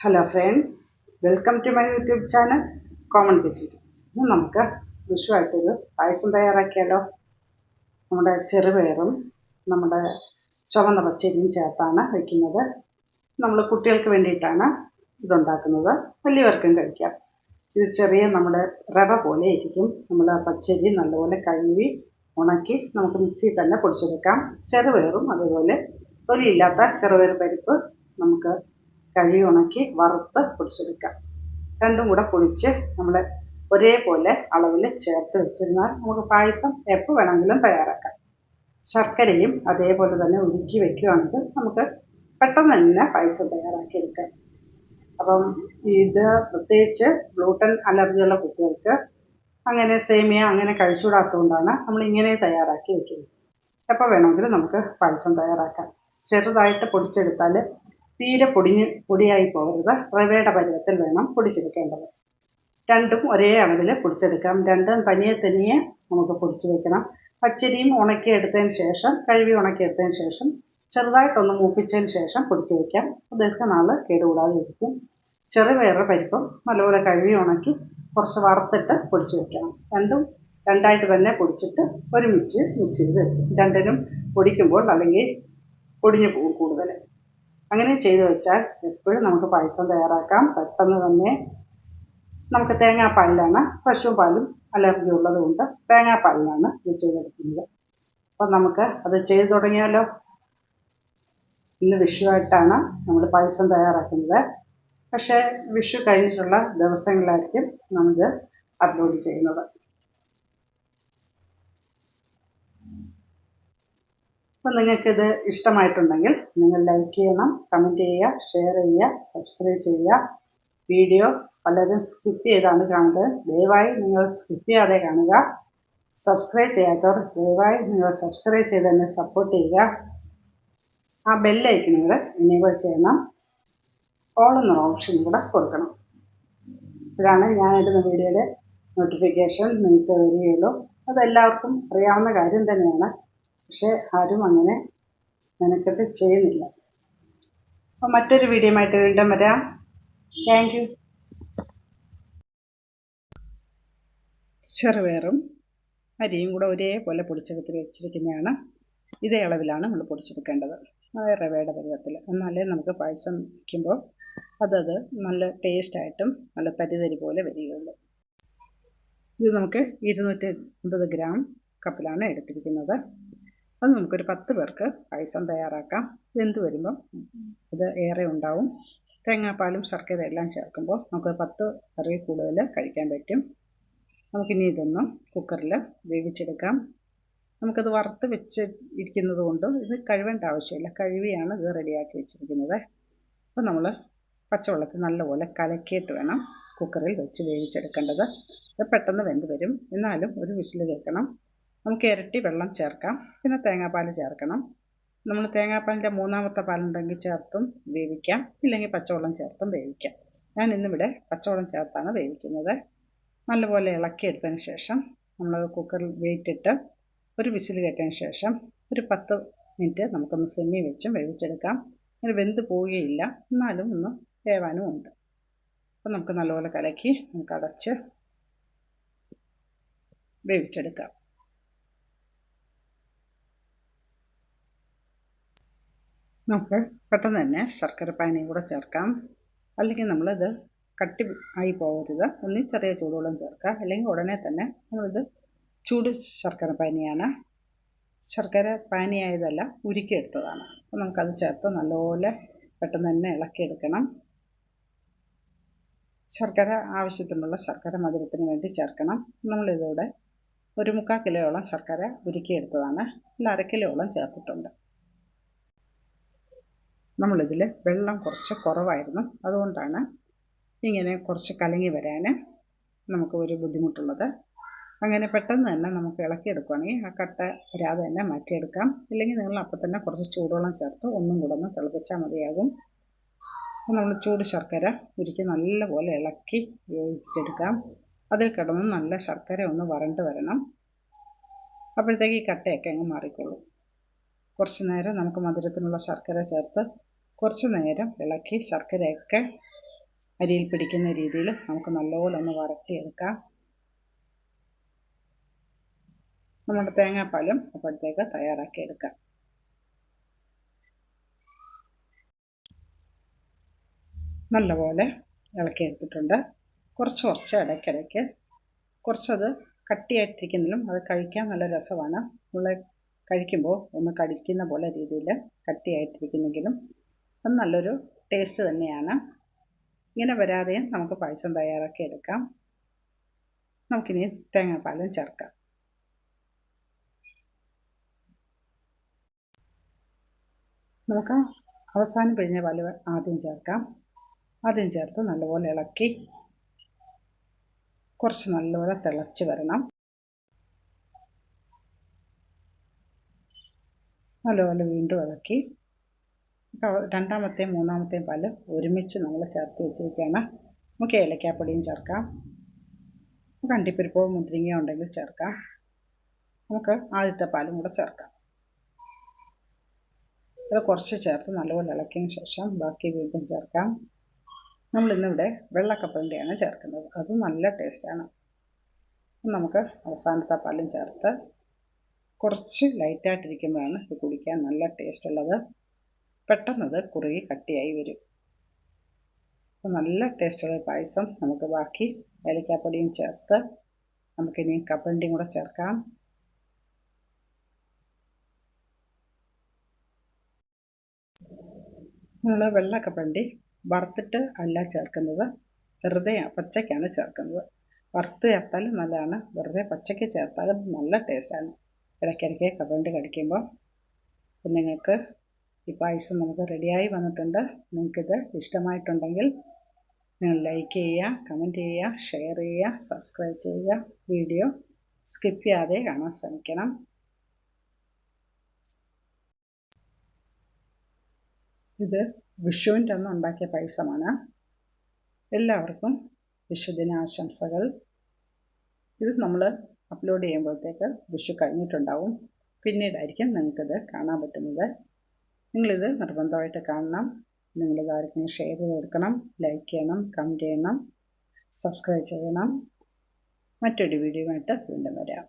Hello friends welcome to my YouTube channel common kitchen ഇന്ന് നമുക്ക് വിഷുവായിട്ടൊരു പായസം തയ്യാറാക്കിയാലോ? നമ്മുടെ ചെറുപയറും നമ്മുടെ ചുവന്ന പച്ചരിയും ചേർത്താണ് വയ്ക്കുന്നത് നമ്മൾ കുട്ടികൾക്ക് വേണ്ടിയിട്ടാണ് ഇതുണ്ടാക്കുന്നത്. വലിയവർക്കും കഴിക്കാം. ഇത് ചെറിയ നമ്മുടെ റവ പോലെ ഇരിക്കും നമ്മൾ പച്ചരി നല്ലപോലെ കഴുകി ഉണക്കി നമുക്ക് മിക്സിയിൽ തന്നെ പൊടിച്ചെടുക്കാം. ചെറുപയറും അതുപോലെ തൊലിയില്ലാത്ത ചെറുപയർ പരിപ്പ് നമുക്ക് കഴുകി ഉണക്കി വറുത്ത് പൊടിച്ചെടുക്കാം. രണ്ടും കൂടെ പൊടിച്ച് നമ്മൾ ഒരേപോലെ അളവിൽ ചേർത്ത് വെച്ചിരുന്നാൽ നമുക്ക് പായസം എപ്പോൾ വേണമെങ്കിലും തയ്യാറാക്കാം. ശർക്കരയും അതേപോലെ തന്നെ ഉരുക്കി വെക്കുകയാണെങ്കിൽ നമുക്ക് പെട്ടെന്ന് തന്നെ പായസം തയ്യാറാക്കിയെടുക്കാം. അപ്പം ഇത് പ്രത്യേകിച്ച് ഗ്ലൂട്ടൻ അലർജിയുള്ള കുട്ടികൾക്ക് അങ്ങനെ സേമിയ അങ്ങനെ കഴിച്ചുകൂടാത്തതുകൊണ്ടാണ് നമ്മൾ ഇങ്ങനെ തയ്യാറാക്കി വെക്കുന്നത്. എപ്പോൾ വേണമെങ്കിലും നമുക്ക് പായസം തയ്യാറാക്കാം. ചെറുതായിട്ട് പൊടിച്ചെടുത്താൽ തീരെ പൊടിഞ്ഞ് പൊടിയായി പോകരുത്. റവയുടെ പരുവത്തിൽ വേണം പൊടിച്ചെടുക്കേണ്ടത്. രണ്ടും ഒരേ അളവിൽ പൊടിച്ചെടുക്കാം രണ്ടും തനിയെ തനിയെ നമുക്ക് പൊടിച്ച് വെക്കണം. പച്ചരിയും ഉണക്കിയെടുത്തതിന് ശേഷം കഴുകി ഉണക്കിയെടുത്തതിന് ശേഷം ചെറുതായിട്ടൊന്ന് മൂപ്പിച്ചതിന് ശേഷം പൊടിച്ച് വയ്ക്കാം ദീർഘനാൾ കേടുകൂടാതെ ഇരിക്കും ചെറുപയറ് പരിപ്പും നല്ലപോലെ കഴുകി ഉണക്കി കുറച്ച് വറുത്തിട്ട് പൊടിച്ച് വെക്കണം. രണ്ടും രണ്ടായിട്ട് തന്നെ പൊടിച്ചിട്ട് ഒരുമിച്ച് മിക്സ് ചെയ്ത് വെക്കും. രണ്ടിനും പൊടിക്കുമ്പോൾ അല്ലെങ്കിൽ പൊടിഞ്ഞു പോകും കൂടുതൽ അങ്ങനെ ചെയ്തു വെച്ചാൽ എപ്പോഴും നമുക്ക് പായസം തയ്യാറാക്കാം. പെട്ടെന്ന് തന്നെ നമുക്ക് തേങ്ങാപ്പാലിലാണ് പശു പാലും അലർജി ഉള്ളതുകൊണ്ട് തേങ്ങാപ്പാലിലാണ് ഇത് ചെയ്തെടുക്കുന്നത്. അപ്പം നമുക്ക് അത് ചെയ്തു തുടങ്ങിയാലോ? ഇന്ന് വിഷുവായിട്ടാണ് നമ്മൾ പായസം തയ്യാറാക്കുന്നത്. പക്ഷേ വിഷു കഴിഞ്ഞിട്ടുള്ള ദിവസങ്ങളായിരിക്കും നമുക്ക് അപ്ലോഡ് ചെയ്യുന്നത്. അപ്പം നിങ്ങൾക്കിത് ഇഷ്ടമായിട്ടുണ്ടെങ്കിൽ നിങ്ങൾ ലൈക്ക് ചെയ്യണം കമന്റ് ചെയ്യുക ഷെയർ ചെയ്യുക സബ്സ്ക്രൈബ് ചെയ്യുക. വീഡിയോ പലരും സ്കിപ്പ് ചെയ്താണ് കാണുന്നത്. ദയവായി നിങ്ങൾ സ്കിപ്പ് ചെയ്യാതെ കാണുക. സബ്സ്ക്രൈബ് ചെയ്യാത്തവർ ദയവായി നിങ്ങൾ സബ്സ്ക്രൈബ് ചെയ്ത് തന്നെ സപ്പോർട്ട് ചെയ്യുക. ആ ബെല്ലൈക്കൺ നിങ്ങൾ എനേബിൾ ചെയ്യണം. ഓൾ എന്ന ഓപ്ഷൻ കൂടെ കൊടുക്കണം. ഇതാണ് ഞാൻ ഇടുന്ന വീഡിയോയുടെ നോട്ടിഫിക്കേഷൻ നിങ്ങൾക്ക് വരികയുള്ളൂ അതെല്ലാവർക്കും അറിയാവുന്ന കാര്യം തന്നെയാണ്. പക്ഷേ ആരും അങ്ങനെ മെനക്കെട്ട് ചെയ്യുന്നില്ല. അപ്പോൾ മറ്റൊരു വീഡിയോയുമായിട്ട് വീണ്ടും വരാം. താങ്ക് യു ചെറുപയറും അരിയും കൂടെ ഒരേപോലെ പൊടിച്ചെടുത്ത് വെച്ചിരിക്കുന്നതാണ്. ഇതേ അളവിലാണ് നമ്മൾ പൊടിച്ചെടുക്കേണ്ടത്. റവയുടെ പരുവത്തിൽ. എന്നാലേ നമുക്ക് പായസം വയ്ക്കുമ്പോൾ അതത് നല്ല ടേസ്റ്റായിട്ടും നല്ല തരിതരി പോലെ വരികയുള്ളൂ. ഇത് നമുക്ക് ഇരുന്നൂറ്റി അൻപത് ഗ്രാം കപ്പിലാണ് എടുത്തിരിക്കുന്നത്. അത് നമുക്കൊരു പത്ത് പേർക്ക് പായസം തയ്യാറാക്കാം. വെന്ത് വരുമ്പം ഇത് ഏറെ ഉണ്ടാവും. തേങ്ങാപ്പാലും ശർക്കര എല്ലാം ചേർക്കുമ്പോൾ നമുക്ക് പത്ത് കറി കൂടുതൽ കഴിക്കാൻ പറ്റും. നമുക്കിനി ഇതൊന്നും കുക്കറിൽ വേവിച്ചെടുക്കാം. നമുക്കത് വറുത്ത് വെച്ച് ഇരിക്കുന്നത് കൊണ്ട് ഇത് കഴുവേണ്ട ആവശ്യമില്ല. കഴുകിയാണ് ഇത് റെഡിയാക്കി വെച്ചിരിക്കുന്നത്. അപ്പോൾ നമ്മൾ പച്ചവെള്ളത്തിൽ നല്ലപോലെ കലക്കിയിട്ട് വേണം കുക്കറിൽ വെച്ച് വേവിച്ചെടുക്കേണ്ടത്. ഇത് പെട്ടെന്ന് വെന്ത് വരും. എന്നാലും ഒരു വിസിൽ കേൾക്കണം. നമുക്ക് ഇരട്ടി വെള്ളം ചേർക്കാം. പിന്നെ തേങ്ങാപ്പാൽ ചേർക്കണം. നമ്മൾ തേങ്ങാപ്പാലിന്റെ മൂന്നാമത്തെ പാലുണ്ടെങ്കിൽ ചേർത്തും വേവിക്കാം. ഇല്ലെങ്കിൽ പച്ചവെള്ളം ചേർത്തും വേവിക്കാം. ഞാൻ ഇന്നിവിടെ പച്ചവെള്ളം ചേർത്താണ് വേവിക്കുന്നത്. നല്ലപോലെ ഇളക്കിയെടുത്തതിന് ശേഷം നമ്മൾ കുക്കറിൽ വെയിറ്റിട്ട് ഒരു വിസിൽ കയറ്റതിന് ശേഷം ഒരു പത്ത് മിനിറ്റ് നമുക്കൊന്ന് സെമി വെച്ചും വേവിച്ചെടുക്കാം. അങ്ങനെ വെന്ത് പോവുകയില്ല. എന്നാലും ഒന്ന് വേവാനും ഉണ്ട്. അപ്പം നമുക്ക് നല്ലപോലെ കലക്കി നമുക്ക് അടച്ച് വേവിച്ചെടുക്കാം. നമുക്ക് പെട്ടെന്ന് തന്നെ ശർക്കര പാനിയും കൂടെ ചേർക്കാം. അല്ലെങ്കിൽ നമ്മളിത് കട്ടി ആയി പോകരുത്. ഒന്നി ചെറിയ ചൂടുവെള്ളം ചേർക്കുക. അല്ലെങ്കിൽ ഉടനെ തന്നെ നമ്മളിത് ചൂട് ശർക്കര പാനിയാണ്. ശർക്കര പാനിയായതല്ല ഉരുക്കിയെടുത്തതാണ്. അപ്പോൾ നമുക്കത് ചേർത്ത് നല്ലപോലെ പെട്ടെന്ന് തന്നെ ഇളക്കിയെടുക്കണം. ശർക്കര ആവശ്യത്തിനുള്ള ശർക്കര മധുരത്തിന് വേണ്ടി ചേർക്കണം. നമ്മളിതോടെ ഒരു മുക്കാൽ കിലോയോളം ശർക്കര ഉരുക്കിയെടുത്തതാണ്. അല്ല അര കിലോയോളം ചേർത്തിട്ടുണ്ട്. നമ്മളിതിൽ വെള്ളം കുറച്ച് കുറവായിരുന്നു. അതുകൊണ്ടാണ് ഇങ്ങനെ കുറച്ച് കലങ്ങി വരാൻ നമുക്ക് ഒരു ബുദ്ധിമുട്ടുള്ളത്. അങ്ങനെ പെട്ടെന്ന് തന്നെ നമുക്ക് ഇളക്കിയെടുക്കുകയാണെങ്കിൽ ആ കട്ട വരാതെ തന്നെ മാറ്റിയെടുക്കാം. ഇല്ലെങ്കിൽ നിങ്ങൾ അപ്പം തന്നെ കുറച്ച് ചൂടുവെള്ളം ചേർത്ത് ഒന്നും കൂടെ ഒന്ന് തിളപ്പിച്ചാൽ മതിയാകും. നമ്മൾ ചൂട് ശർക്കര ഉരുക്കി നല്ലപോലെ ഇളക്കി വേവിച്ചെടുക്കാം. അതിൽ കിടന്ന് നല്ല ശർക്കര ഒന്ന് വരണ്ട് വരണം. അപ്പോഴത്തേക്ക് ഈ കട്ടയൊക്കെ അങ്ങ് മാറിക്കോളും. കുറച്ച് നേരം നമുക്ക് മധുരത്തിനുള്ള ശർക്കര ചേർത്ത് കുറച്ച് നേരം ഇളക്കി ശർക്കരയൊക്കെ അരിയിൽ പിടിക്കുന്ന രീതിയിൽ നമുക്ക് നല്ലപോലെ ഒന്ന് വരട്ടിയെടുക്കാം. നമ്മുടെ തേങ്ങാപ്പാലും അപ്പോഴത്തേക്ക് തയ്യാറാക്കി എടുക്കാം നല്ലപോലെ ഇളക്കിയെടുത്തിട്ടുണ്ട്. കുറച്ച് കുറച്ച് ഇടയ്ക്കിടയ്ക്ക് കുറച്ചത് കട്ടിയായിട്ടിരിക്കുന്നതിലും അത് കഴിക്കാൻ നല്ല രസമാണ്. നമ്മൾ കഴിക്കുമ്പോൾ ഒന്ന് കടിക്കുന്ന പോലെ രീതിയിൽ കട്ടിയായിട്ടിരിക്കുന്നെങ്കിലും അത് നല്ലൊരു ടേസ്റ്റ് തന്നെയാണ്. ഇങ്ങനെ വരാതെയും നമുക്ക് പായസം തയ്യാറാക്കി എടുക്കാം. നമുക്കിനി തേങ്ങാപ്പാലും ചേർക്കാം. നമുക്ക് അവസാനം പിഴിഞ്ഞ പാൽ ആദ്യം ചേർക്കാം. ആദ്യം ചേർത്ത് നല്ലപോലെ ഇളക്കി കുറച്ച് നല്ലപോലെ തിളച്ച് വരണം. നല്ലപോലെ വീണ്ടും ഇളക്കി രണ്ടാമത്തെയും മൂന്നാമത്തെയും പാൽ ഒരുമിച്ച് നമ്മൾ ചേർത്ത് വെച്ചിരിക്കുകയാണ്. നമുക്ക് ഏലക്കാപ്പൊടിയും ചേർക്കാം. നമുക്ക് അണ്ടിപ്പരിപ്പോ മുന്തിരിങ്ങയോ ഉണ്ടെങ്കിൽ ചേർക്കാം. നമുക്ക് ആദ്യത്തെ പാലും കൂടെ ചേർക്കാം. ഇത് കുറച്ച് ചേർത്ത് നല്ലപോലെ ഇളക്കിയതിന് ശേഷം ബാക്കി വീണ്ടും ചേർക്കാം. നമ്മൾ നമ്മളിന്നിവിടെ വെള്ളക്കപ്പലിന്റെയാണ് ചേർക്കുന്നത്. അത് നല്ല ടേസ്റ്റാണ്. നമുക്ക് അവസാനത്തെ പാലും ചേർത്ത് കുറച്ച് ലൈറ്റായിട്ടിരിക്കുമ്പോഴാണ് ഇത് കുടിക്കാൻ നല്ല ടേസ്റ്റ് ഉള്ളത്. പെട്ടെന്നത് കുറുകി കട്ടിയായി വരും. നല്ല ടേസ്റ്റുള്ള പായസം നമുക്ക് ബാക്കി ഏലക്കാപ്പൊടിയും ചേർത്ത് നമുക്കിനി കപ്പലിന്റെയും കൂടെ ചേർക്കാം. നമ്മൾ വെള്ള കപ്പലണ്ടി വറുത്തിട്ട് അല്ല ചേർക്കുന്നത്. വെറുതെ പച്ചയ്ക്കാണ് ചേർക്കുന്നത്. വറുത്ത് ചേർത്താലും നല്ലതാണ്. വെറുതെ പച്ചയ്ക്ക് ചേർത്താലും നല്ല ടേസ്റ്റാണ് ഇടയ്ക്കിടയ്ക്ക് കപ്പലണ്ടി കടിക്കുമ്പോൾ നിങ്ങൾക്ക് ഈ പായസം നമുക്ക് റെഡിയായി വന്നിട്ടുണ്ട്. നിങ്ങൾക്കിത് ഇഷ്ടമായിട്ടുണ്ടെങ്കിൽ നിങ്ങൾ ലൈക്ക് ചെയ്യുക കമന്റ് ചെയ്യുക ഷെയർ ചെയ്യുക സബ്സ്ക്രൈബ് ചെയ്യുക. വീഡിയോ സ്കിപ്പ് ചെയ്യാതെ കാണാൻ ശ്രമിക്കണം. ഇത് വിഷുവിന്റെ അന്ന് ഉണ്ടാക്കിയ പായസമാണ്. എല്ലാവർക്കും വിഷുദിനാശംസകൾ. ഇത് നമ്മൾ അപ്ലോഡ് ചെയ്യുമ്പോഴത്തേക്ക് വിഷു കഴിഞ്ഞിട്ടുണ്ടാവും. പിന്നീടായിരിക്കും നിങ്ങൾക്കിത് കാണാൻ പറ്റുന്നത്. നിങ്ങളിത് നിർബന്ധമായിട്ട് കാണണം. നിങ്ങളിത് ആർക്കും ഷെയർ ചെയ്ത് കൊടുക്കണം ലൈക്ക് ചെയ്യണം കമന്റ് ചെയ്യണം സബ്സ്ക്രൈബ് ചെയ്യണം. മറ്റൊരു വീഡിയോയുമായിട്ട് വീണ്ടും വരാം.